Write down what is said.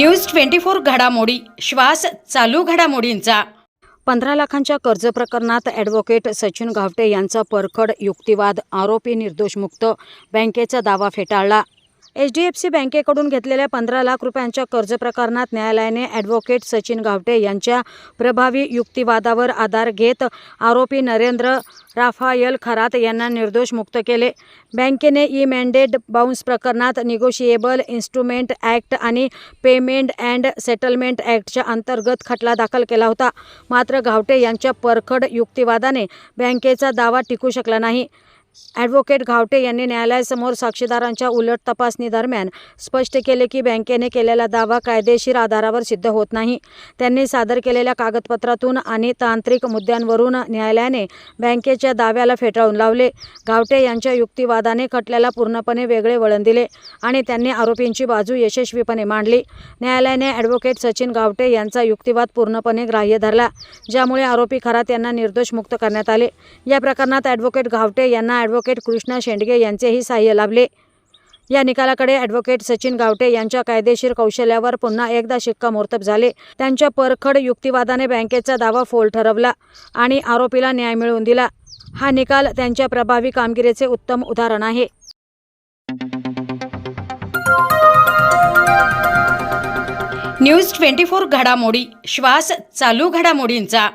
News twenty four घडामोडी. श्वास चालू घडामोडींचा. पंधरा लाखांच्या कर्ज प्रकरणात ॲडव्होकेट सचिन गावटे यांचा परखड युक्तिवाद आरोपी निर्दोषमुक्त बँकेचा दावा फेटाळला. एच डी एफ सी बँकेकडून घेतलेल्या पंधरा लाख रुपयांच्या कर्ज प्रकरणात न्यायालयाने ॲडव्होकेट सचिन गावटे यांच्या प्रभावी युक्तिवादावर आधार घेत आरोपी नरेंद्र राफायल खरात यांना निर्दोष मुक्त केले. बँकेने ई मॅन्डेट बाउन्स प्रकरणात निगोशिएबल इन्स्ट्रुमेंट ॲक्ट आणि पेमेंट अँड सेटलमेंट ॲक्टच्या अंतर्गत खटला दाखल केला होता. मात्र गावटे यांच्या परखड युक्तिवादाने बँकेचा दावा टिकू शकला नाही. ॲडव्होकेट घावटे यांनी न्यायालयासमोर साक्षीदारांच्या उलट तपासणी दरम्यान स्पष्ट केले की बँकेने केलेला दावा कायदेशीर आधारावर सिद्ध होत नाही. त्यांनी सादर केलेल्या कागदपत्रातून आणि तांत्रिक मुद्द्यांवरून न्यायालयाने बँकेच्या दाव्याला फेटाळून लावले. घावटे यांच्या युक्तिवादाने खटल्याला पूर्णपणे वेगळे वळण दिले आणि त्यांनी आरोपींची बाजू यशस्वीपणे मांडली. न्यायालयाने ॲडव्होकेट सचिन गावटे यांचा युक्तिवाद पूर्णपणे ग्राह्य धरला ज्यामुळे आरोपी खरात यांना निर्दोष मुक्त करण्यात आले. या प्रकरणात ॲडव्होकेट घावटे यांना ॲडव्होकेट कृष्णा शेंडगे यांचेही सहाय्य लाभले. या निकालाकडे ॲडव्होकेट सचिन गावटे यांच्या कायदेशीर कौशल्यावर पुन्हा एकदा शिक्कामोर्तब झाले. त्यांच्या परखड युक्तिवादाने बँकेचा दावा फोल ठरवला आणि आरोपीला न्याय मिळवून दिला. हा निकाल त्यांच्या प्रभावी कामगिरीचे उत्तम उदाहरण आहे. न्यूज ट्वेंटी फोर घडामोडी श्वास चालू घडामोडींचा.